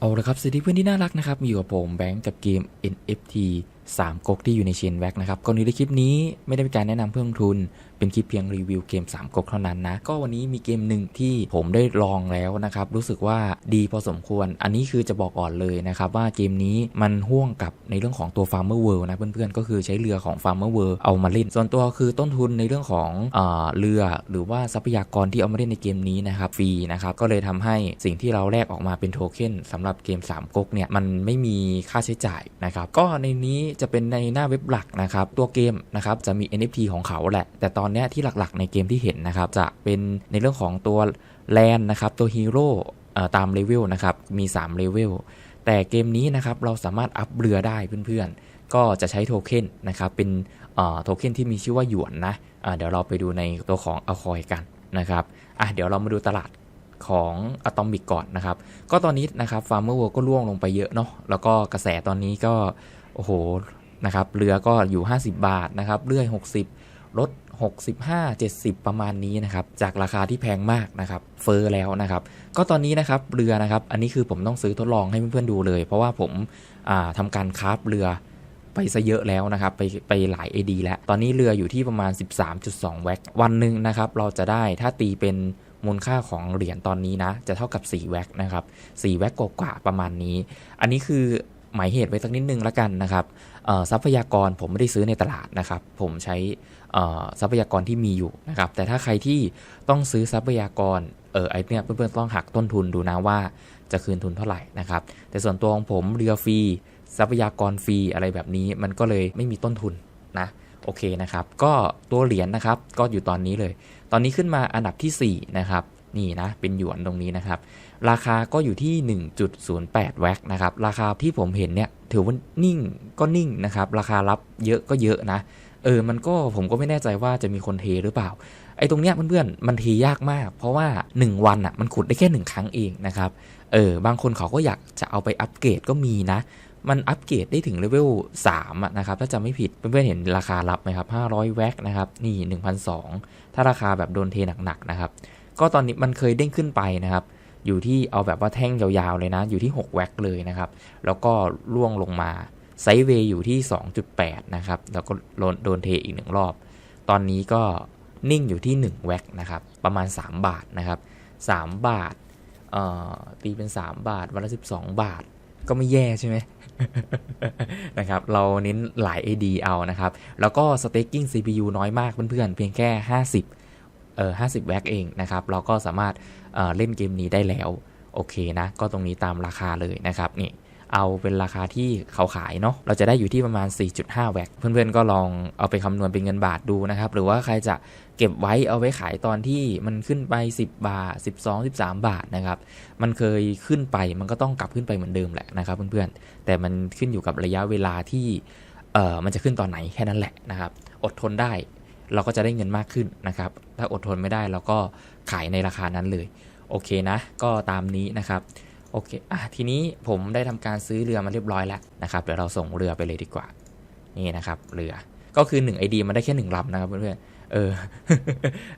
เอาละครับสวัสดีเพื่อนที่น่ารักนะครับมีอยู่กับผมแบงค์กับเกม NFT 3ก๊กที่อยู่ในเชนแว็กนะครับก่อนอื่นในคลิปนี้ไม่ได้เป็นการแนะนำเพื่อลงทุน เป็นคลิปเพียงรีวิวเกม 3ก๊กเท่านั้นนะ ก็วันนี้มีเกมหนึ่งที่ผมได้ลองแล้วนะครับ รู้สึกว่าดีพอสมควร อันนี้คือจะบอกก่อนเลยนะครับ ว่าเกมนี้มันห่วงกับในเรื่องของตัว Farmer World นะเพื่อนๆ ก็คือใช้เรือของ Farmer World เอามาเล่น ส่วนตัวคือต้นทุนในเรื่องของเอเรือ หรือว่าทรัพยากรที่เอามาเล่นในเกมนี้นะครับฟรีนะครับก็เลยทำให้สิ่งที่เราแลกออกมาเป็นโทเค็นสำหรับเกม3ก๊กเนี่ยมันไม่มีค่าใช้จ่ายนะครับก็ในนี้จะเป็นในหน้าเว็บหลักนะครับ ตัวเกมนะครับจะมี NFT ของเขาแหละ แต่ตอนนี้ที่หลักๆ ในเกมที่เห็นนะครับ จะเป็นในเรื่องของตัวแลนนะครับ ตัวฮีโร่ตามเลเวลนะครับ มี3เลเวล แต่เกมนี้นะครับเราสามารถอัพเรือได้เพื่อนๆ ก็จะใช้โทเค็นนะครับ เป็นโทเค็นที่มีชื่อว่าหยวนนะะเดี๋ยวเราไปดูในตัวของอคอยกันนะครับอะเดี๋ยวเรามาดูตลาดของอะตอมิกก่อนนะครับ ก็ตอนนี้นะครับฟาร์มเมอร์เวิร์ก็ล่วงลงไปเยอะเนาะ แล้วก็กระแสตอนนี้ก็ โอ้โหนะครับเรือก็อยู่ 50 บาทนะครับเรื่อย 60 ลด 65 70 ประมาณนี้นะครับ จากราคาที่แพงมากนะครับ เฟอร์แล้วนะครับ ก็ตอนนี้นะครับเรือนะครับ อันนี้คือผมต้องซื้อทดลองให้เพื่อนๆดูเลย เพราะว่าผมทำการคราฟเรือไปซะเยอะแล้วนะครับ ไปไปหลาย AD แล้ว ตอนนี้เรืออยู่ที่ประมาณ 13.2 แวกวันหนึ่งนะครับ เราจะได้ถ้าตีเป็นมูลค่าของเหรียญตอนนี้นะ จะเท่ากับ 4 แวกนะครับ 4 แวกกว่าประมาณนี้ อันนี้คือ หมายเหตุไว้สักนิดนึงแล้วกันนะครับทรัพยากรผมไม่ได้ซื้อในตลาดนะครับ ผมใช้ทรัพยากรที่มีอยู่นะครับ แต่ถ้าใครที่ต้องซื้อทรัพยากรเออไอเนี่ยเพื่อนๆต้องหักต้นทุนดูนะว่าจะคืนทุนเท่าไหร่นะครับ แต่ส่วนตัวของผมเรือฟรีทรัพยากรฟรีอะไรแบบนี้มันก็เลยไม่มีต้นทุนนะโอเคนะครับ ก็ตัวเหรียญนะครับก็อยู่ตอนนี้เลย ตอนนี้ขึ้นมาอันดับที่4นะครับ นี่นะ เป็นหยวนตรงนี้นะครับ ราคาก็อยู่ที่ 1.08 แวกนะครับ ราคาที่ผมเห็นเนี่ย ถือว่านิ่งก็นิ่งนะครับ ราคารับเยอะก็เยอะนะ เออ มันก็ผมก็ไม่แน่ใจว่าจะมีคนเทหรือเปล่า ไอ้ตรงเนี้ยเพื่อนๆ มันเทยากมาก เพราะว่า 1 วันอะ มันขุดได้แค่ 1 ครั้งเองนะครับ เออ บางคนเขาก็อยากจะเอาไปอัปเกรดก็มีนะ มันอัปเกรดได้ถึงเลเวล3นะครับ ถ้าจะไม่ผิด เพื่อนๆ เห็นราคารับไหมครับ 500 แวกนะครับ นี่ 1,200 ถ้าราคาแบบโดนเทหนักๆ นะครับ ก็ตอนนี้มันเคยเด้งขึ้นไปนะครับ อยู่ที่เอาแบบว่าแท่งยาวๆเลยนะ อยู่ที่ 6 แว็กเลยนะครับ แล้วก็ล่วงลงมาไซเวย์อยู่ที่ 2.8 นะครับ แล้วก็โดนเทอีกหนึ่งรอบ ตอนนี้ก็นิ่งอยู่ที่ 1 แว็กนะครับ ประมาณ 3 บาทนะครับ 3 บาทตีเป็น 3 บาท วันละ 12 บาท ก็ไม่แย่ใช่ไหมนะครับ เราเน้นหลาย AD เอานะครับ แล้วก็ staking CPU น้อยมากเพื่อนๆ เพียงแค่ 50 เออ50แว็กเองนะครับ เราก็สามารถเเล่นเกมนี้ได้แล้ว โอเคนะ ก็ตรงนี้ตามราคาเลยนะครับนี่เอาเป็นราคาที่เขาขายเนาะ เราจะได้อยู่ที่ประมาณ 4.5 แว็กเพื่อนๆ ก็ลองเอาไปคำนวณเป็นเงินบาทดูนะครับ หรือว่าใครจะเก็บไว้เอาไว้ขายตอนที่มันขึ้นไป 10 บาท 12 13 บาทนะครับ มันเคยขึ้นไป มันก็ต้องกลับขึ้นไปเหมือนเดิมแหละนะครับเพื่อนๆ แต่มันขึ้นอยู่กับระยะเวลาที่ เออมันจะขึ้นตอนไหนแค่นั้นแหละนะครับ อดทนได้ เราก็จะได้เงินมากขึ้นนะครับ ถ้าอดทนไม่ได้เราก็ขายในราคานั้นเลย โอเคนะ ก็ตามนี้นะครับ โอเคอะทีนี้ผมได้ทำการซื้อเรือมาเรียบร้อยแล้วนะครับ เดี๋ยวเราส่งเรือไปเลยดีกว่า นี่นะครับ เรือ ก็คือ1 ID มันได้แค่1ลำนะครับเพื่อนเออ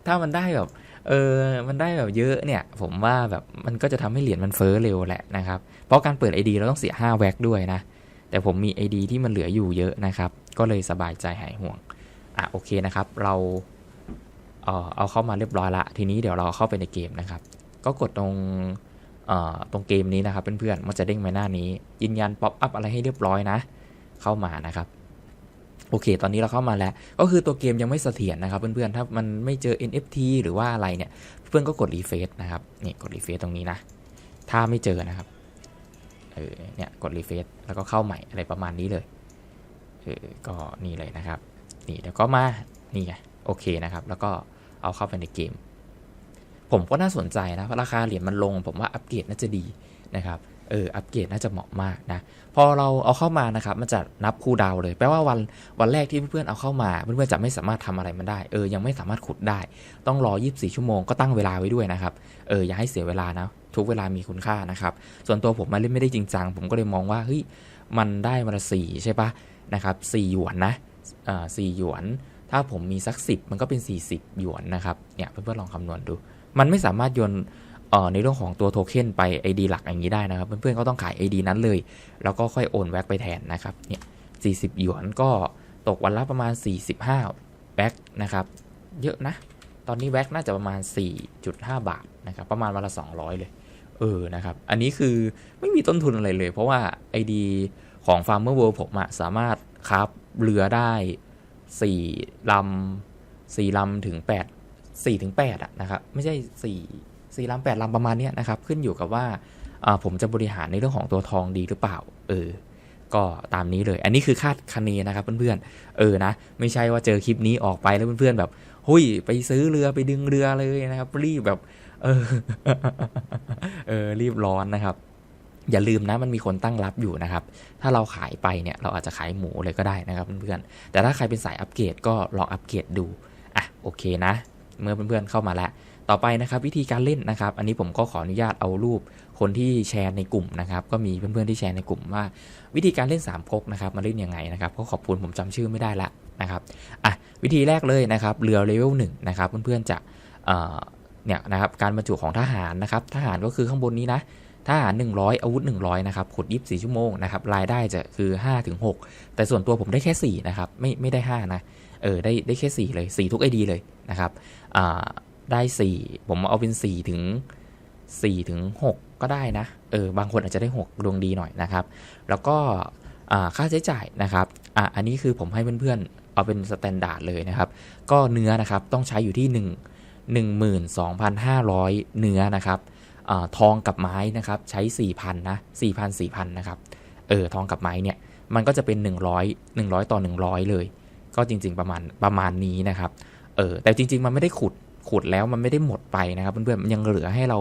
ถ้ามันได้แบบ เออ มันได้แบบเยอะเนี่ย ผมว่าแบบมันก็จะทำให้เหรียญมันเฟ้อเร็วแหละนะครับ เพราะการเปิด ID เราต้องเสีย5แว็กด้วยนะ แต่ผมมี ID ที่มันเหลืออยู่เยอะนะครับ ก็เลยสบายใจหายห่วง อะโอเคนะครับ เราเออเอาเข้ามาเรียบร้อยละ ทีนี้เดี๋ยวเราเข้าไปในเกมนะครับ ก็กดตรงตรงเกมนี้นะครับเพื่อนๆมันจะเด้งมาหน้านี้ ยืนยันป๊อปอัพอะไรให้เรียบร้อยนะ เข้ามานะครับโอเค ตอนนี้เราเข้ามาแล้ว ก็คือตัวเกมยังไม่เสถียรนะครับ เพื่อนๆ ถ้ามันไม่เจอ NFT หรือว่าอะไรเนี่ย เพื่อนก็กดรีเฟซนะครับ นี่กดรีเฟซตรงนี้นะ ถ้าไม่เจอนะครับ เออ เนี่ย กดรีเฟซแล้วก็เข้าใหม่อะไรประมาณนี้เลย เออ ก็นี่เลยนะครับ นี่เดี๋ยวก็มานี่ไงโอเคนะครับ แล้วก็เอาเข้าไปในเกม ผมก็น่าสนใจนะราคาเหรียญมันลง ผมว่าอัปเกรดน่าจะดีนะครับเอออัปเกรดน่าจะเหมาะมากนะพอเราเอาเข้ามานะครับมันจะนับคูดาวเลยแปลว่าวันวันแรกที่เพื่อนๆเอาเข้ามาเพื่อนๆจะไม่สามารถทำอะไรมันได้เออยังไม่สามารถขุดได้ ต้องรอ 24 ชั่วโมงก็ตั้งเวลาไว้ด้วยนะครับเอออย่าให้เสียเวลานะทุกเวลามีคุณค่านะครับส่วนตัวผมมาเล่นไม่ได้จริงจังผมก็เลยมองว่าเฮ้ยมันได้วันละสี่ใช่ปะนะครับสี่หยวนนะ สี่หยวน ถ้าผมมีสักสิบมันก็เป็น 40 หยวนนะครับ เนี่ยเพื่อนๆลองคำนวณดู มันไม่สามารถโยนในเรื่องของตัวโทเค็นไป ID หลักอย่างนี้ได้นะครับ เพื่อนๆก็ต้องขาย ID นั้นเลย แล้วก็ค่อยโอนแว็กไปแทนนะครับ เนี่ย40 หยวนก็ตกวันละประมาณ 45แว็กนะครับ เยอะนะ ตอนนี้แว็กน่าจะประมาณ 4.5 บาทนะครับ ประมาณวันละ 200 เลย เออ นะครับ อันนี้คือไม่มีต้นทุนอะไรเลย เพราะว่า ID ของ Farmer World ผมอะสามารถคราฟ เรือได้4ลำ4ลำถึง8 4ถึง8อะนะครับไม่ใช่4 4ลำ8ลำประมาณนี้นะครับ ขึ้นอยู่กับว่าอ่าผมจะบริหารในเรื่องของตัวทองดีหรือเปล่า เออ ก็ตามนี้เลย อันนี้คือคาดคะเนนะครับเพื่อนๆ เออนะ ไม่ใช่ว่าเจอคลิปนี้ออกไปแล้วเพื่อนๆแบบหุยไปซื้อเรือไปดึงเรือเลยนะครับ รีบแบบ เออ เออรีบร้อนนะครับ อย่าลืมนะมันมีคนตั้งรับอยู่นะครับ ถ้าเราขายไปเนี่ยเราอาจจะขายหมูเลยก็ได้นะครับเพื่อนๆแต่ถ้าใครเป็นสายอัปเกรดก็ลองอัปเกรดดูอะโอเคนะ เมื่อเพื่อนๆเข้ามาแล้วต่อไปนะครับวิธีการเล่นนะครับ อันนี้ผมก็ขออนุญาตเอารูปคนที่แชร์ในกลุ่มนะครับก็มีเพื่อนๆที่แชร์ในกลุ่มว่า วิธีการเล่น3ก๊กนะครับมาเล่นยังไงนะครับก็ขอบคุณผมจำชื่อไม่ได้ละนะครับอะวิธีแรกเลยนะครับเรือเลเวลหนึ่งนะครับเพื่อนๆจะเอ่อเนี่ยนะครับการบรรจุของทหารนะครับทหารก็คือข้างบนนี้นะ ทหาร100 อาวุธ 100 นะครับ ขุด 24 ชั่วโมงนะครับ รายได้จะคือ5ถึง6แต่ส่วนตัวผมได้แค่ 4 นะครับ ไม่ ไม่ได้ 5 นะ เออ ได้ ได้แค่ 4 เลย 4 ทุกไอดีเลยนะครับ อ่า ได้ 4 ผมเอาเป็น 4 ถึง 4 ถึง 6 ก็ได้นะ เออ บางคนอาจจะได้ 6 ดวงดีหน่อยนะครับ แล้วก็ อ่า ค่าใช้จ่ายนะครับ อะอันนี้คือผมให้เพื่อนๆ เอาเป็นสแตนดาร์ดเลยนะครับ ก็เนื้อนะครับ ต้องใช้อยู่ที่ 1 12,500 เนื้อนะครับ อทองกับไม้นะครับใช้4,000นะ4,000 4,000นะครับเออทองกับไม้เนี่ยมันก็จะเป็น 100 100 ต่อ 100 เลย ก็จริง ๆประมาณประมาณนี้นะครับเออแต่จริง ๆ มันไม่ได้ขุดขุดแล้วมันไม่ได้หมดไปนะครับเพื่อนๆมันยังเหลือให้เรา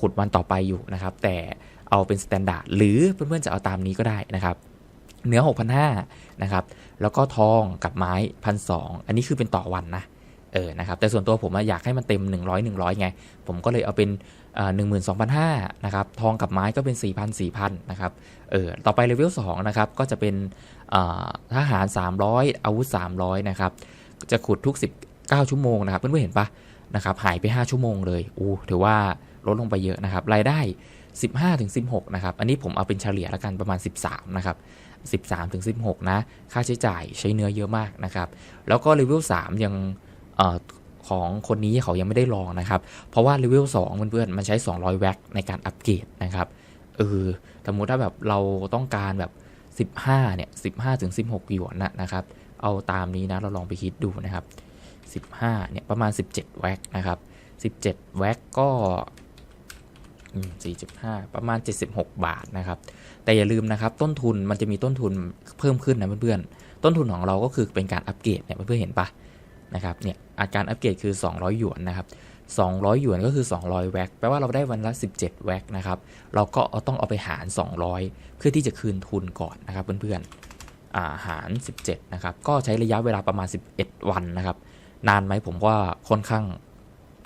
ขุดวันต่อไปอยู่นะครับ แต่เอาเป็นสแตนดาร์ดหรือเพื่อนๆจะเอาตามนี้ก็ได้นะครับเนื้อ 6,500นะครับ แล้วก็ทองกับไม้1,200อันนี้คือเป็นต่อวันนะ เออ นะครับ แต่ส่วนตัวผมอะอยากให้มันเต็ม 100 100 ไง ผมก็เลยเอาเป็น หนึ่งหมื่นสองพันห้านะครับทองกับไม้ก็เป็น4,000 4,000นะครับเออต่อไปเลเวล2นะครับก็จะเป็นอ่าทหาร300อาวุธ300นะครับจะขุดทุก19ชั่วโมงนะครับเพื่อนๆเห็นปะนะครับหายไป 5 ชั่วโมงเลยอู้ถือว่าลดลงไปเยอะนะครับ รายได้ 15ถึง16 นะครับ อันนี้ผมเอาเป็นเฉลี่ยแล้วกันประมาณ 13 นะครับ 13ถึง16 นะ ค่าใช้จ่ายใช้เนื้อเยอะมากนะครับ แล้วก็เลเวล3ยัง ของคนนี้เขายังไม่ได้ลองนะครับ เพราะว่าเลเวล2เพื่อนๆมันใช้ 200 แว็กในการอัปเกรดนะครับเออสมมุติถ้าแบบเราต้องการแบบ 15เนี่ย15ถึง16 หยวนนะนะครับ เอาตามนี้นะเราลองไปคิดดูนะครับ 15เนี่ยประมาณ 17 แว็กนะครับ 17 แว็กก็4.5 ประมาณ 76 บาทนะครับ แต่อย่าลืมนะครับ ต้นทุนมันจะมีต้นทุนเพิ่มขึ้นนะเพื่อนๆ ต้นทุนของเราก็คือเป็นการอัปเกรดเนี่ยเพื่อนๆเห็นปะ นะครับเนี่ยอาการอัปเกรดคือ 200 หยวนนะครับ200 หยวนก็คือ 200 แว็กแปลว่าเราได้วันละ 17 แว็กนะครับ เราก็เอาต้องเอาไปหาร 200 เพื่อที่จะคืนทุนก่อนนะครับเพื่อนๆอาหาร 17 นะครับ ก็ใช้ระยะเวลาประมาณ 11 วันนะครับ นานไหมผมว่าค่อนข้าง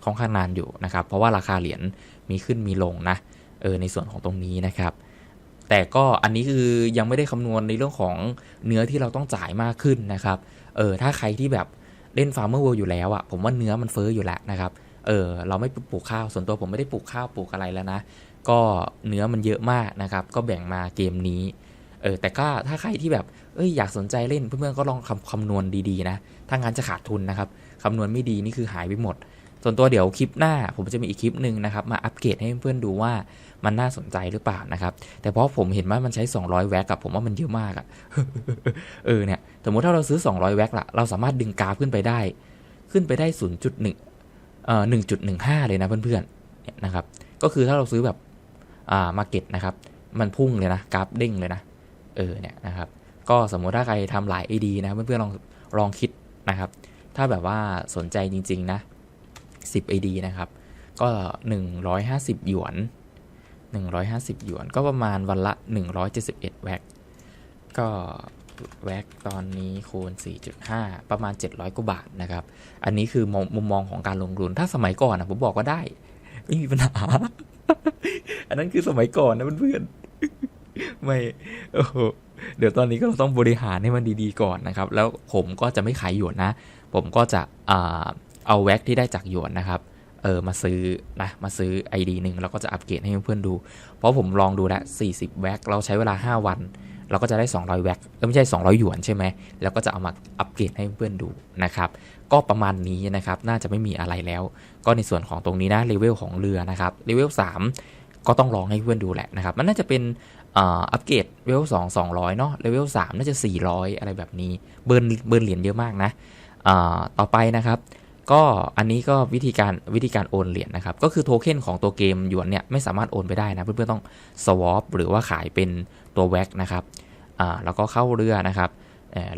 ค่อนข้างนานอยู่นะครับ เพราะว่าราคาเหรียญมีขึ้นมีลงนะ เออในส่วนของตรงนี้นะครับ แต่ก็อันนี้คือยังไม่ได้คำนวณในเรื่องของเนื้อที่เราต้องจ่ายมากขึ้นนะครับ เออถ้าใครที่แบบ เล่นฟาร์มเมอร์เวิลด์อยู่แล้วอะ่ะผมว่าเนื้อมันเฟ้ออยู่แล้วนะครับเออเราไม่ปลูกข้าวส่วนตัวผมไม่ได้ปลูกข้าวปลูกอะไรแล้วนะ ก็เนื้อมันเยอะมากนะครับ ก็แบ่งมาเกมนี้เออแต่ก็ถ้าใครที่แบบเอ้ยอยากสนใจเล่นเพื่อนๆก็ลองคำคำนวณดีๆนะถ้างั้นจะขาดทุนนะครับ คำนวณไม่ดีนี่คือหายไปหมด ส่วนตัวเดี๋ยวคลิปหน้าผมจะมีอีกคลิปหนึ่งนะครับมาอัปเกรดให้เพื่อนๆดูว่ามันน่าสนใจหรือเปล่านะครับ แต่เพราะผมเห็นว่ามันใช้ 200 แว็กกับผมว่ามันเยอะมากอะเออเนี่ยสมมติถ้าเราซื้อ 200 แว็กละเราสามารถดึงกราฟขึ้นไปได้ ขึ้นไปได้ 0.1เอ่อ1.15 เลยนะเพื่อนๆเนี่ยนะครับ ก็คือถ้าเราซื้อแบบอ่ามาเก็ตนะครับ มันพุ่งเลยนะกราฟเด้งเลยนะ เออเนี่ยนะครับ ก็สมมุติถ้าใครทำหลาย AD นะเพื่อนๆลองลองคิดนะครับ ถ้าแบบว่าสนใจจริง ๆ นะ 10 AD นะครับ ก็ 150 หยวน 150 หยวน ก็ประมาณวันละ 171 แว็ก ก็แว็กตอนนี้คูณ 4.5 ประมาณ 700 กว่าบาทนะครับ อันนี้คือมุมมองของการลงทุน ถ้าสมัยก่อนนะผมบอกว่าได้ ไม่มีปัญหา อันนั้นคือสมัยก่อนนะเพื่อนๆ ไม่ โอ้โห เดี๋ยวตอนนี้ก็ต้องบริหารให้มันดีๆก่อนนะครับ แล้วผมก็จะไม่ขายหยวนนะ ผมก็จะเอาแว็กที่ได้จากหยวนนะครับเออมาซื้อนะมาซื้อ ID หนึ่งแล้วก็จะอัปเกรดให้เพื่อนดู เพราะผมลองดูแล้ว 40 แว็กเราใช้เวลา 5 วัน เราก็จะได้ 200 แว็กเออไม่ใช่ 200 หยวนใช่ไหม แล้วก็จะเอามาอัปเกรดให้เพื่อนดูนะครับ ก็ประมาณนี้นะครับ น่าจะไม่มีอะไรแล้ว ก็ในส่วนของตรงนี้นะเลเวลของเรือนะครับเลเวล3ก็ต้องลองให้เพื่อนดูแหละนะครับ มันน่าจะเป็นอัปเกรดเลเวล2 200 เนาะเลเวล3น่าจะ 400 อะไรแบบนี้ เบิร์นเบิร์นเหรียญเยอะมากนะ ต่อไปนะครับ ก็อันนี้ก็วิธีการวิธีการโอนเหรียญนะครับ ก็คือโทเค็นของตัวเกมหยวนเนี่ยไม่สามารถโอนไปได้นะ เพื่อนๆต้องสวอปหรือว่าขายเป็นตัวแว็กนะครับแล้วก็เข้าเรือนะครับ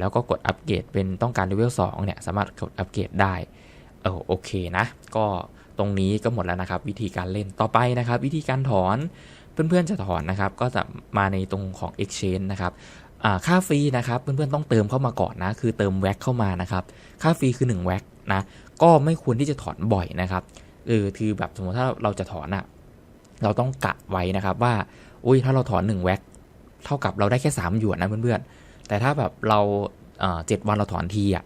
แล้วก็กดอัปเกรดเป็นต้องการเลเวล2เนี่ยสามารถกดอัปเกรดได้เออโอเคนะ ก็ตรงนี้ก็หมดแล้วนะครับ วิธีการเล่นต่อไปนะครับ วิธีการถอนเพื่อนๆจะถอนนะครับ ก็จะมาในตรงของ exchange นะครับ ค่าฟรีนะครับเพื่อนๆต้องเติมเข้ามาก่อนนะคือเติมแว็กเข้ามานะครับค่าฟรีคือ1แว็กนะก็ไม่ควรที่จะถอนบ่อยนะครับเออคือแบบสมมติถ้าเราจะถอนอะเราต้องกะไว้นะครับว่าอุ้ยถ้าเราถอน1แว็กเท่ากับเราได้แค่3หยวนนะเพื่อนๆแต่ถ้าแบบเราเจ็ดวันเราถอนทีอะ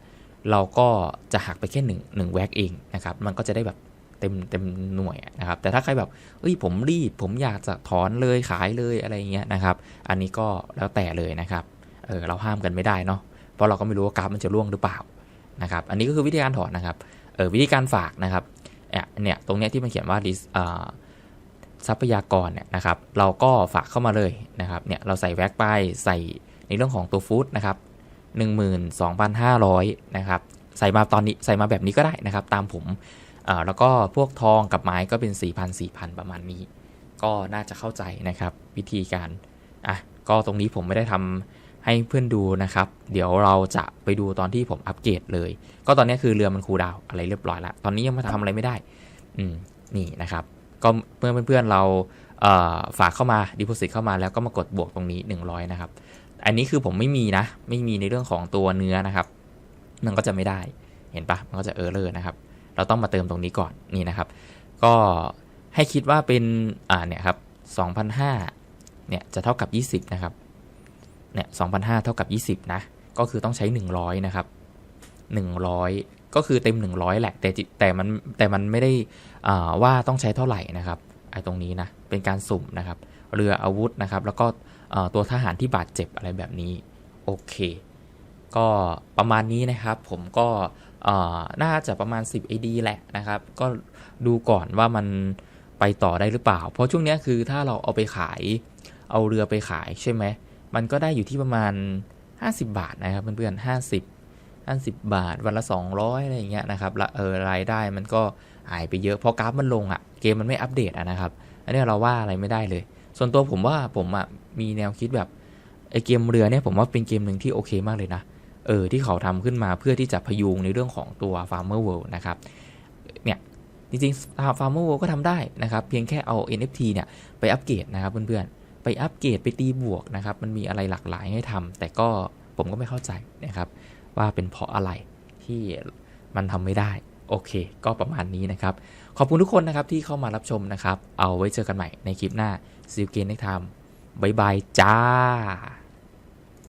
เราก็จะหักไปแค่หนึ่งหนึ่งแว็กเองนะครับมันก็จะได้แบบ เต็มเต็มหน่วยนะครับ แต่ถ้าใครแบบเอ้ยผมรีบ ผมอยากจะถอนเลยขายเลยอะไรเงี้ยนะครับ อันนี้ก็แล้วแต่เลยนะครับ เออเราห้ามกันไม่ได้เนาะ เพราะเราก็ไม่รู้ว่ากราฟมันจะร่วงหรือเปล่านะครับ อันนี้ก็คือวิธีการถอนนะครับ เออวิธีการฝากนะครับ เนี่ยตรงเนี้ยที่มันเขียนว่าทรัพยากรเนี่ยนะครับ เราก็ฝากเข้ามาเลยนะครับ เนี่ยเราใส่แว็กไปใส่ในเรื่องของตัวฟู้ดนะครับ12,500นะครับ ใส่มาตอนนี้ใส่มาแบบนี้ก็ได้นะครับ ตามผม แล้วก็พวกทองกับไม้ก็เป็น 4,000 4,000 ประมาณนี้ ก็น่าจะเข้าใจนะครับ วิธีการอะก็ตรงนี้ผมไม่ได้ทำให้เพื่อนดูนะครับ เดี๋ยวเราจะไปดูตอนที่ผมอัปเกรดเลย ก็ตอนนี้คือเรือมันคูดาวอะไรเรียบร้อยแล้วตอนนี้ยังมาทำอะไรไม่ได้ อืมนี่นะครับ ก็เพื่อนเพื่อนเราฝากเข้ามาดิโพสิตเข้ามาแล้วก็มากดบวกตรงนี้ 100 นะครับ อันนี้คือผมไม่มีนะ ไม่มีในเรื่องของตัวเนื้อนะครับมันก็จะไม่ได้ เห็นปะมันก็จะเออร์เลอร์นะครับ เราต้องมาเติมตรงนี้ก่อนนี่นะครับ ก็ให้คิดว่าเป็นอ่าเนี่ยครับ2,005เนี่ยจะเท่ากับ 20 นะครับเนี่ย2,005เท่ากับ 20 นะ ก็คือต้องใช้ 100 นะครับ 100 ก็คือเต็ม 100 แหละ แต่แต่มันแต่มันไม่ได้ว่าต้องใช้เท่าไหร่นะครับไอ้ตรงนี้นะ เป็นการสุ่มนะครับ เรืออาวุธนะครับ แล้วก็ตัวทหารที่บาดเจ็บอะไรแบบนี้ โอเค ก็ประมาณนี้นะครับ ผมก็ น่าจะประมาณ 10 AD แหละนะครับ ก็ดูก่อนว่ามันไปต่อได้หรือเปล่า เพราะช่วงนี้คือถ้าเราเอาไปขาย เอาเรือไปขายใช่ไหม มันก็ได้อยู่ที่ประมาณ 50 บาทนะครับเพื่อนๆ50 50 บาท วันละ 200อะไรอย่างเงี้ยนะครับเออรายได้มันก็หายไปเยอะเพราะกราฟมันลงอะ่ะ เกมมันไม่อัปเดตอะนะครับ อันนี้เราว่าอะไรไม่ได้เลย ส่วนตัวผมว่าผมอะมีแนวคิดแบบไอเกมเรือเนี่ยผมว่าเป็นเกมหนึ่งที่โอเคมากเลยนะ เออที่เขาทำขึ้นมาเพื่อที่จะพยุงในเรื่องของตัว Farmer World นะครับเนี่ยจริงๆ Farmer World ก็ทำได้นะครับ เพียงแค่เอา NFT เนี่ยไปอัปเกรดนะครับเพื่อนๆ ไปอัปเกรดไปตีบวกนะครับ มันมีอะไรหลากหลายให้ทำแต่ก็ผมก็ไม่เข้าใจนะครับว่าเป็นเพราะอะไรที่มันทำไม่ได้โอเค ก็ประมาณนี้นะครับ ขอบคุณทุกคนนะครับที่เข้ามารับชมนะครับ เอาไว้เจอกันใหม่ในคลิปหน้าซิลเกนในไทม์บายบายจ้า